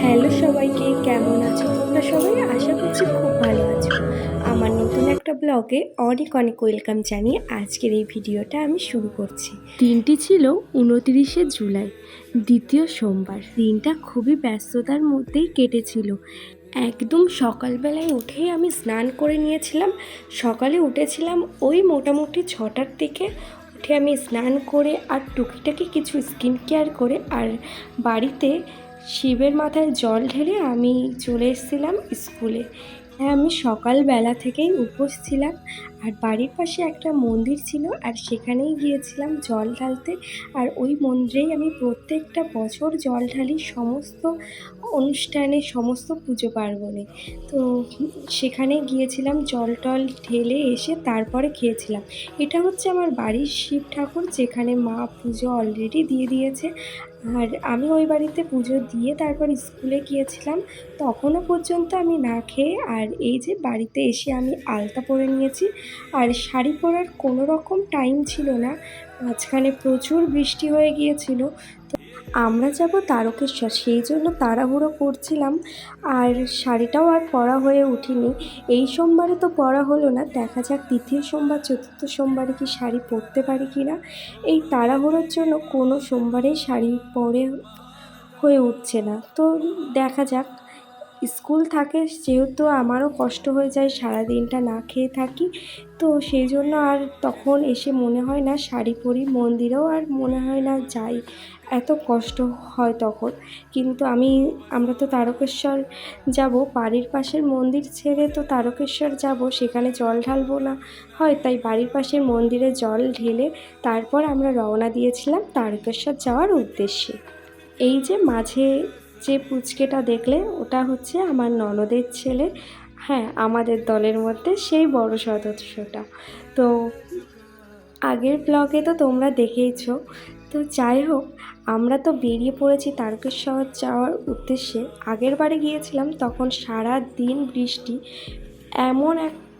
Hello সবাইকে, কেমন আছো তোমরা সবাই? আশা করছি খুব ভালো আছো। আমার নতুন একটা ব্লগে অনেক অনেক ওয়েলকাম জানিয়ে আজকের এই ভিডিওটা আমি শুরু করছি। দিনটি ছিল উনতিরিশে জুলাই, দ্বিতীয় সোমবার। দিনটা খুবই ব্যস্ততার মধ্যেই কেটেছিল। একদম সকালবেলায় উঠেই আমি স্নান করে নিয়েছিলাম। সকালে উঠেছিলাম ওই মোটামুটি ছটার দিকে। উঠে আমি স্নান করে আর টুকিটাকি কিছু স্কিন কেয়ার করে আর বাড়িতে শিবের মাথায় জল ঢেলে আমি চলে এসেছিলাম স্কুলে। হ্যাঁ আমি সকালবেলা থেকেই উপোস ছিলাম। আর বাড়ির পাশে একটা মন্দির ছিল আর সেখানেই গিয়েছিলাম জল ঢালতে। আর ওই মন্দিরেই আমি প্রত্যেকটা বছর জল ঢালি, সমস্ত অনুষ্ঠানে সমস্ত পুজো পার্বণে। তো সেখানে গিয়েছিলাম, জল টল ঢেলে এসে তারপরে খেয়েছিলাম। এটা হচ্ছে আমার বাড়ির শিব ঠাকুর, যেখানে মা পুজো অলরেডি দিয়ে দিয়েছে। আর আমি ওই বাড়িতে পুজো দিয়ে তারপর স্কুলে গিয়েছিলাম। তখনও পর্যন্ত আমি না খেয়ে আর এই যে বাড়িতে এসে আমি আলতা পরে নিয়েছি। আর শাড়ি পরার কোনো রকম টাইম ছিল না। মাঝখানে প্রচুর বৃষ্টি হয়ে গিয়েছিল। আমরা যাব তারকেশ্বর। সেই জন্য তাড়াহুড়ো করছিলাম, আর শাড়িটাও আর পরা হয়ে উঠিনি। এই সোমবারে তো পরা হলো না, দেখা যাক তৃতীয় সোমবার, চতুর্থ সোমবারে কি শাড়ি পরতে পারি কি না। এই তাড়াহুড়োর জন্য কোনো সোমবারেই শাড়ি পরে হয়ে উঠছে না। তো দেখা যাক। স্কুল থাকে, যেহেতু আমারও কষ্ট হয়ে যায় সারা দিনটা না খেয়ে থাকি, তো সেই জন্য আর তখন এসে মনে হয় না শাড়ি পরি, মন্দিরেও আর মনে হয় না যাই। এত কষ্ট হয় তখন। কিন্তু আমি, আমরা তো তারকেশ্বর যাব, বাড়ির পাশের মন্দির ছেড়ে তো তারকেশ্বর যাব, সেখানে জল ঢালবো না। হয় তাই বাড়ির পাশের মন্দিরে জল ঢেলে তারপর আমরা রওনা দিয়েছিলাম তারকেশ্বর যাওয়ার উদ্দেশ্যে। এই যে মাঝে যে পুচকেটা দেখলে ওটা হচ্ছে আমার ননদের ছেলে। হ্যাঁ আমাদের দলের মধ্যে সেই বড় সদস্যটা। তো আগের ব্লগে তো তোমরা দেখেইছ। তো যাই হোক, আমরা তো বেরিয়ে পড়েছি তারকেশ্বর যাওয়ার উদ্দেশ্যে। আগের বারে গিয়েছিলাম, তখন সারা দিন বৃষ্টি। এমন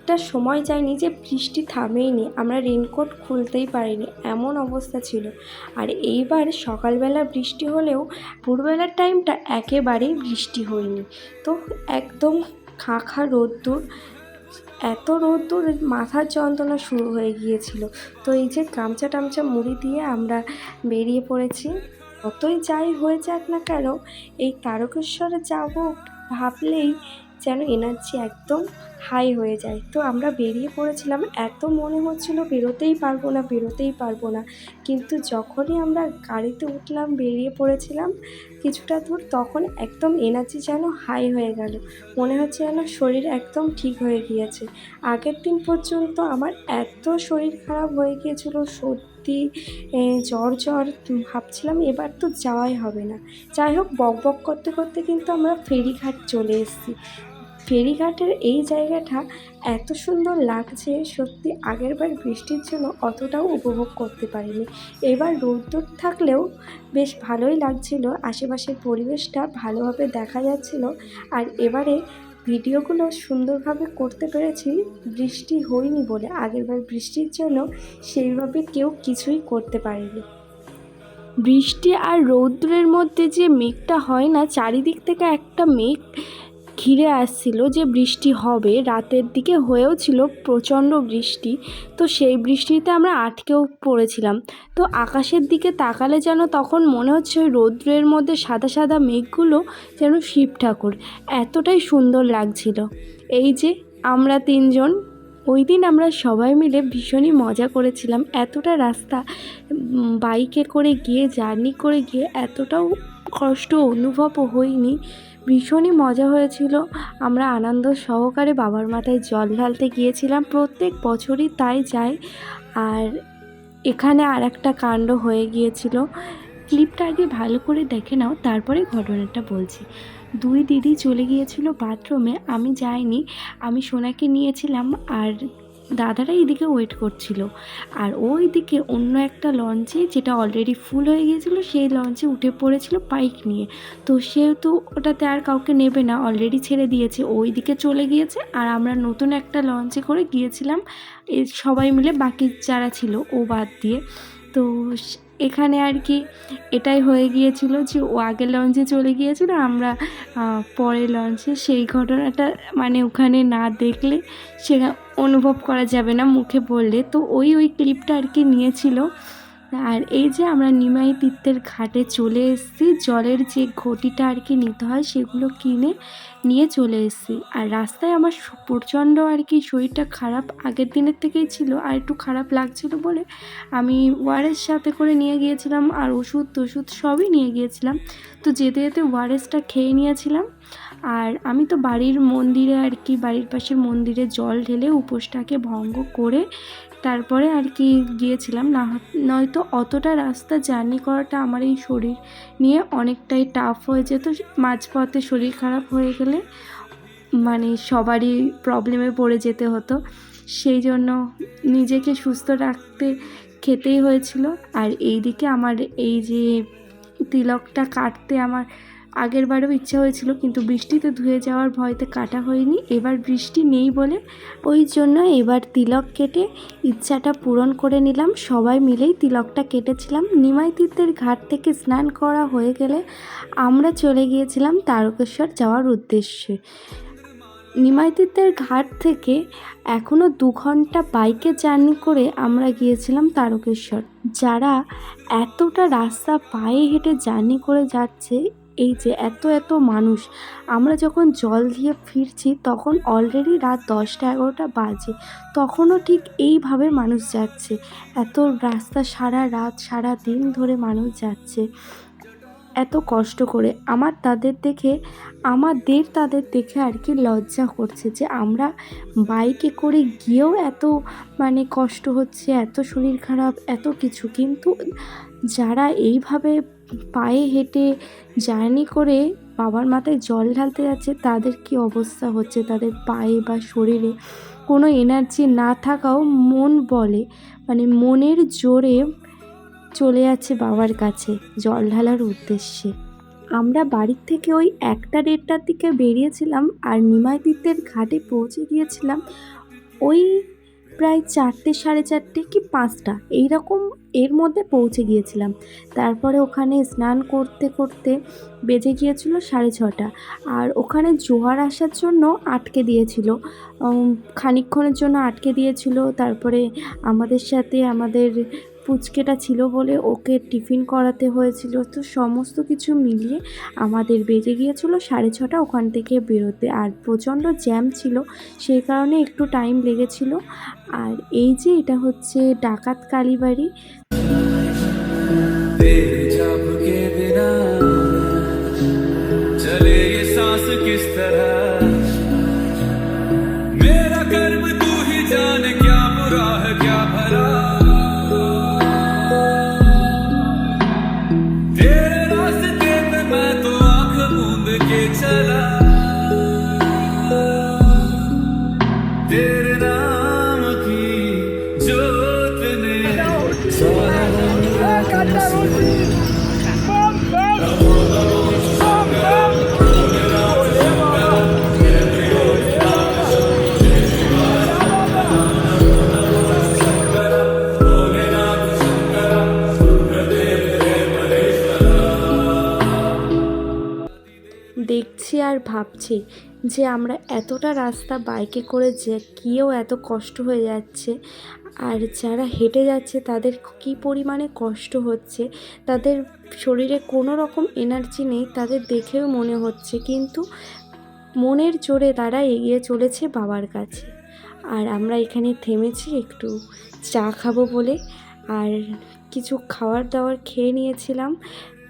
একটা সময় যায়নি যে বৃষ্টি থামেইনি, আমরা রেনকোট খুলতেই পারিনি, এমন অবস্থা ছিল। আর এইবার সকালবেলা বৃষ্টি হলেও ভোরবেলার টাইমটা একেবারেই বৃষ্টি হয়নি। তো একদম খাঁখা রোদ্দুর, এত রোদ্দুর মাথার যন্ত্রণা শুরু হয়ে গিয়েছিল। তো এই যে গামছা টামছা মুড়ি দিয়ে আমরা বেরিয়ে পড়েছি, যতই যাই হয়ে যাক না কেন, এই তারকেশ্বরে যাব ভাবলেই যেন এনার্জি একদম হাই হয়ে যায়। তো আমরা বেরিয়ে পড়েছিলাম এত মনে হচ্ছিল বেরোতেই পারব না বেরোতেই পারব না। কিন্তু যখনই আমরা গাড়িতে উঠলাম বেরিয়ে পড়েছিলাম কিছুটা দূর তখন একদম এনার্জি যেন হাই হয়ে গেল। মনে হচ্ছে যেন শরীর একদম ঠিক হয়ে গিয়েছে। আগের দিন পর্যন্ত আমার এত শরীর খারাপ হয়ে গিয়েছিল এ, জ্বর জ্বর ভাবছিলাম এবার তো যাওয়াই হবে না। যাই হোক বক বক করতে করতে কিন্তু আমরা ফেরিঘাট চলে এসেছি। ফেরিঘাটের এই জায়গাটা এত সুন্দর লাগছে, সত্যি আগেরবার বৃষ্টির জন্য অতটাও উপভোগ করতে পারিনি। এবার রোদ্দুর থাকলেও বেশ ভালোই লাগছিল, আশেপাশের পরিবেশটা ভালোভাবে দেখা যাচ্ছিল। আর এবারে ভিডিওগুলো সুন্দরভাবে করতে পেরেছি, বৃষ্টি হয়নি বলে আগেরবার বৃষ্টির জন্য সেইভাবে কেউ কিছুই করতে পারেনি। বৃষ্টি আর রৌদ্রের মধ্যে যে মেঘটা হয় না, চারিদিক থেকে একটা মেঘ ঘিরে আসছিল যে বৃষ্টি হবে, রাতের দিকে হয়েও ছিল প্রচণ্ড বৃষ্টি। তো সেই বৃষ্টিতে আমরা আটকেও পড়েছিলাম। তো আকাশের দিকে তাকালে যেন তখন মনে হচ্ছে রৌদ্রের মধ্যে সাদা সাদা মেঘগুলো যেন শিব ঠাকুর। এতটাই সুন্দর লাগছিল। এই যে আমরা তিনজন, ওই দিন আমরা সবাই মিলে ভীষণই মজা করেছিলাম। এতটা রাস্তা বাইকে করে গিয়ে, জার্নি করে গিয়ে এতটাও কষ্ট অনুভবও হয়নি। ভীষণই মজা হয়েছিল। আমরা আনন্দ সহকারে বাবার মাথায় জল ঢালতে গিয়েছিলাম। প্রত্যেক বছরই তাই যাই আর এখানে আর একটা কাণ্ড হয়ে গিয়েছিল। ক্লিপটা আগে ভালো করে দেখে নাও, তারপরে ঘটনাটা বলছি। দুই দিদি চলে গিয়েছিল বাথরুমে, আমি যাইনি। আমি সোনাকে নিয়েছিলাম আর দাদারা এদিকে ওয়েট করছিল। আর ওই দিকে অন্য একটা লঞ্চে যেটা অলরেডি ফুল হয়ে গিয়েছিল, সেই লঞ্চে উঠে পড়েছিল পাইক নিয়ে। তো সেহেতু ওটাতে আর কাউকে নেবে না অলরেডি ছেড়ে দিয়েছে ওই দিকে চলে গিয়েছে। আর আমরা নতুন একটা লঞ্চে করে গিয়েছিলাম সবাই মিলে বাকি যারা ছিল ও বাদ দিয়ে। তো এখানে আর কি এটাই হয়ে গিয়েছিল যে ও আগের লঞ্চে চলে গিয়েছিল, আমরা পরে পরের লঞ্চে সেই ঘটনাটা মানে ওখানে না দেখলে সে অনুভব করা যাবে না, মুখে বললে। তো ওই ওই ক্লিপটা আর কি নিয়েছিল। আর এই যে আমরা নিমাই তীর্থের ঘাটে চলে এসেছি, জলের যে ঘটিটা আর কি নিতে হয় সেগুলো কিনে নিয়ে চলে এসেছি। আর রাস্তায় আমার প্রচণ্ড আর কি শরীরটা খারাপ, আগের দিনের থেকেই ছিল আর একটু খারাপ লাগছিল বলে আমি ওয়ারেস সাথে করে নিয়ে গিয়েছিলাম আর ওষুধ টষুধ সবই নিয়ে গিয়েছিলাম। তো যেতে যেতে ওয়ারেসটা খেয়ে নিয়েছিলাম। আর আমি তো বাড়ির মন্দিরে আর কি, বাড়ির পাশের মন্দিরে জল ঢেলে উপোসটাকে ভঙ্গ করে তারপরে আর কি গিয়েছিলাম। না নয়তো অতটা রাস্তা জার্নি করাটা আমার এই শরীর নিয়ে অনেকটাই টাফ হয়ে যেত। মাঝপথে শরীর খারাপ হয়ে গেলে মানে সবারই প্রবলেমে পড়ে যেতে হতো। সেই জন্য নিজেকে সুস্থ রাখতে খেতেই হয়েছিল। আর এই দিকে আমার এই যে তিলকটা কাটতে আমার আগের বারেও ইচ্ছা হয়েছিল, কিন্তু বৃষ্টিতে ধুয়ে যাওয়ার ভয়তে কাটা হয়নি। এবার বৃষ্টি নেই বলে ওই জন্য এবার তিলক কেটে ইচ্ছাটা পূরণ করে নিলাম। সবাই মিলেই তিলকটা কেটেছিলাম। নিমাই তীর্থের ঘাট থেকে স্নান করা হয়ে গেলে আমরা চলে গিয়েছিলাম তারকেশ্বর যাওয়ার উদ্দেশ্যে। নিমাই তীর্থের ঘাট থেকে এখনও দু ঘণ্টা বাইকে জার্নি করে আমরা গিয়েছিলাম তারকেশ্বর। যারা এতটা রাস্তা পায়ে হেঁটে জার্নি করে যাচ্ছে এই যে এত এত মানুষ। আমরা যখন জল দিয়ে ফিরছি, তখন অলরেডি রাত দশটা এগারোটা বাজে। তখনও ঠিক এইভাবে মানুষ যাচ্ছে। এত রাস্তা সারা রাত, সারা দিন ধরে মানুষ যাচ্ছে। এত কষ্ট করে। আমার তাদের দেখে, আমাদের তাদের দেখে আর কি লজ্জা করছে যে আমরা বাইকে করে গিয়েও এত মানে কষ্ট হচ্ছে, এত শরীর খারাপ, এত কিছু। কিন্তু যারা এইভাবে পায়ে হেঁটে জার্নি করে বাবার মাথায় জল ঢালতে যাচ্ছে, তাদের কি অবস্থা হচ্ছে? তাদের পায়ে বা শরীরে কোনো এনার্জি না থাকাও মন বলে। মানে মনের জোরে চলে যাচ্ছে বাবার কাছে জল ঢালার উদ্দেশ্যে। আমরা বাড়ির থেকে ওই একটা দেড়টার দিকে বেরিয়েছিলাম আর নিমাই তীর্থের ঘাটে পৌঁছে গিয়েছিলাম ওই প্রায় চারটে, সাড়ে চারটে কি পাঁচটা। এই রকম এর মধ্যে পৌঁছে গিয়েছিলাম। তারপরে ওখানে স্নান করতে করতে বেজে গিয়েছিল সাড়ে ছটা। আর ওখানে জোয়ার আসার জন্য আটকে দিয়েছিল। উম, খানিকক্ষণের জন্য আটকে দিয়েছিল। তারপরে আমাদের সাথে আমাদের পুচকেটা ছিল বলে ওকে টিফিন করাতে হয়েছিল। তো সমস্ত কিছু মিলিয়ে আমাদের বেজে গিয়েছিল সাড়ে ছটা। ওখান থেকে বেরোতে আর প্রচণ্ড জ্যাম ছিল সেই কারণে একটু টাইম লেগেছিল। আর এই যে এটা হচ্ছে ডাকাত কালীবাড়ি सांस किस तरह? ভাবছি যে আমরা এতটা রাস্তা বাইকে করে যে গিয়েও এত কষ্ট হয়ে যাচ্ছে। আর যারা হেঁটে যাচ্ছে তাদের কী পরিমাণে কষ্ট হচ্ছে? তাদের শরীরে কোনো রকম এনার্জি নেই, তাদের দেখেও মনে হচ্ছে। কিন্তু মনের জোরে তারা এগিয়ে চলেছে বাবার কাছে। আর আমরা এখানে থেমেছি, একটু চা খাব বলে। আর কিছু খাবার দাবার খেয়ে নিয়েছিলাম।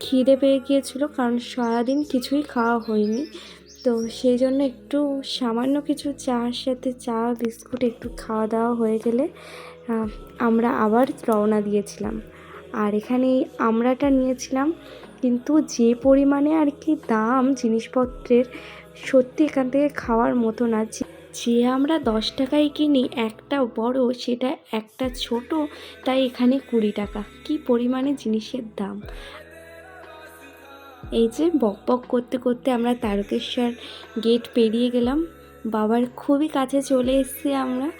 খিদে পেয়ে গিয়েছিল, কারণ সারাদিন কিছুই খাওয়া হয়নি। তো সেই জন্য একটু সামান্য কিছু চার সাথে চা, বিস্কুট, একটু খাওয়া দাওয়া হয়ে গেলে আমরা আবার রওনা দিয়েছিলাম। আর এখানে এই আমড়াটা নিয়েছিলাম। কিন্তু যে পরিমাণে আর কি দাম জিনিসপত্রের, সত্যি এখান থেকে খাওয়ার মতো না। যে আমরা দশ টাকায় কিনি একটা বড়, সেটা একটা ছোট, তাই এখানে কুড়ি টাকা। কি পরিমাণে জিনিসের দাম। এই যে বক বক করতে করতে আমরা তারকেশ্বর গেট পেরিয়ে গেলাম। বাবার খুবই কাছে চলে এসেছি আমরা।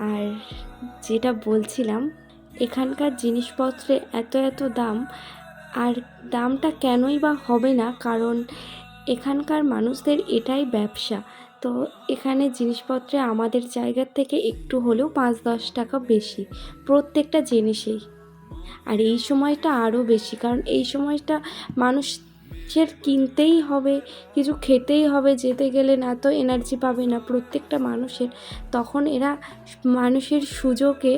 আর যেটা বলছিলাম, এখানকার জিনিসপত্রে এত এত দাম, আর দামটা কেনই বা হবে না, কারণ এখানকার মানুষদের এটাই ব্যবসা। তো এখানে জিনিসপত্রে আমাদের জায়গার থেকে একটু হলেও পাঁচ দশ টাকা বেশি, প্রত্যেকটা জিনিসেই। আর এই সময়টা আরও বেশি, কারণ এই সময়টা মানুষের কিনতেই হবে, কিছু খেতেই হবে, যেতে গেলে না তো এনার্জি পাবে না। প্রত্যেকটা মানুষের, তখন এরা মানুষের সুযোগে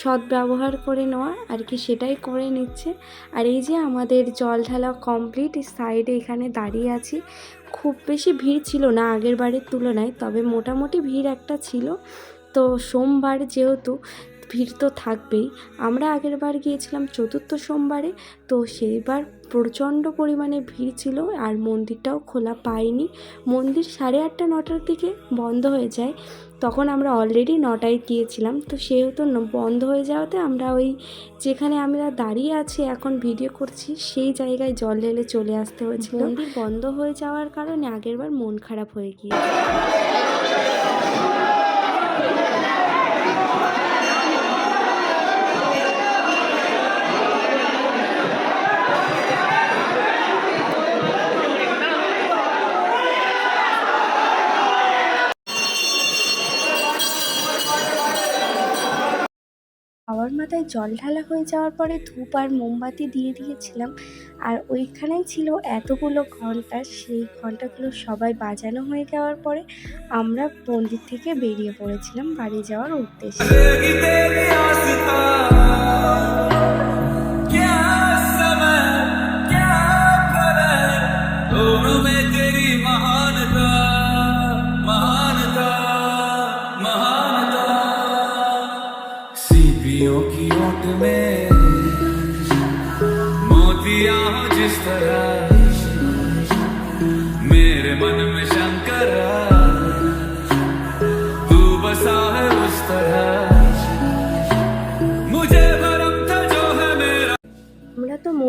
সদ্ব্যবহার করে নেওয়া, আর কি সেটাই করে নিচ্ছে। আর এই যে আমাদের জল ঢালা কমপ্লিট সাইডে এখানে দাঁড়িয়ে আছি, খুব বেশি ভিড় ছিল না আগের বারের তুলনায়, তবে মোটামুটি ভিড় একটা ছিল। তো সোমবার যেহেতু ভিড় তো থাকবেই। আমরা আগের বার গিয়েছিলাম চতুর্থ সোমবারে, তো সেইবার প্রচণ্ড পরিমাণে ভিড় ছিল আর মন্দিরটাও খোলা পাইনি। মন্দির সাড়ে আটটা, নটার দিকে বন্ধ হয়ে যায়। তখন আমরা অলরেডি নটায় গিয়েছিলাম, তো সেহেতু বন্ধ হয়ে যাওয়াতে আমরা ওই যেখানে আমরা দাঁড়িয়ে আছি, এখন ভিডিও করছি, সেই জায়গায় জল ঢেলে চলে আসতে হয়েছিল। মন্দির বন্ধ হয়ে যাওয়ার কারণে আগেরবার মন খারাপ হয়ে গিয়েছে। মাথায় জল ঢালা হয়ে যাওয়ার পরে ধূপ আর মোমবাতি দিয়ে দিয়েছিলাম। আর ওইখানেই ছিল এতগুলো ঘণ্টা, সেই ঘন্টাগুলো সবাই বাজানো হয়ে যাওয়ার পরে আমরা মন্দির থেকে বেরিয়ে পড়েছিলাম বাড়ি যাওয়ার উদ্দেশ্যে।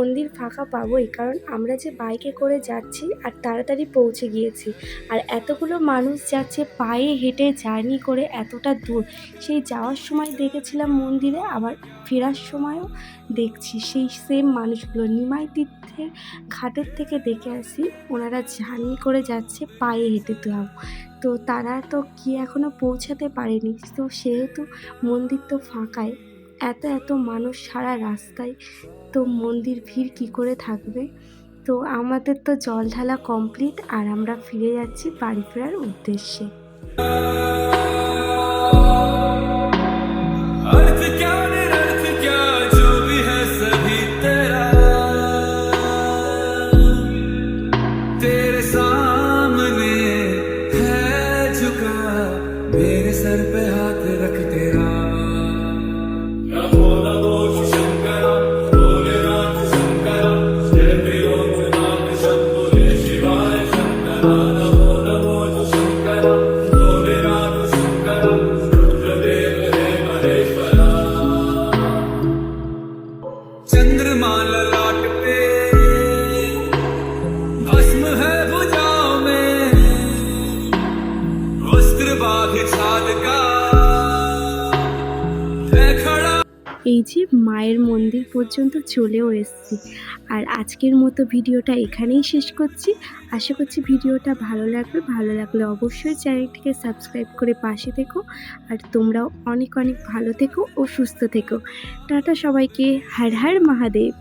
মন্দির ফাঁকা পাবোই, কারণ আমরা যে বাইকে করে যাচ্ছি আর তাড়াতাড়ি পৌঁছে গিয়েছি। আর এতগুলো মানুষ যাচ্ছে পায়ে হেঁটে জার্নি করে এতটা দূর। সেই যাওয়ার সময় দেখেছিলাম মন্দিরে, আবার ফেরার সময়ও দেখছি সেই সেম মানুষগুলো। নিমাই তীর্থের ঘাটের থেকে দেখে আসি, ওনারা জার্নি করে যাচ্ছে পায়ে হেঁটে তো। তো তারা তো কি এখনও পৌঁছাতে পারেনি? তো সেহেতু মন্দির তো ফাঁকায় এত এত মানুষ সারা রাস্তায় তো মন্দির ভিড় কি করে থাকবে তো আমাদের তো জল ঢালা কমপ্লিট আর আমরা ফিরে যাচ্ছি বাড়ি ফেরার উদ্দেশ্যে अर्थ क्या এই যে মায়ের মন্দির পর্যন্ত চলেও এসেছি। আর আজকের মতো ভিডিওটা এখানেই শেষ করছি। আশা করছি ভিডিওটা ভালো লাগবে। ভালো লাগলে অবশ্যই চ্যানেলটিকে সাবস্ক্রাইব করে পাশে থেকো। আর তোমরাও অনেক অনেক ভালো থেকো ও সুস্থ থেকো। টাটা সবাইকে। হর হর মহাদেব।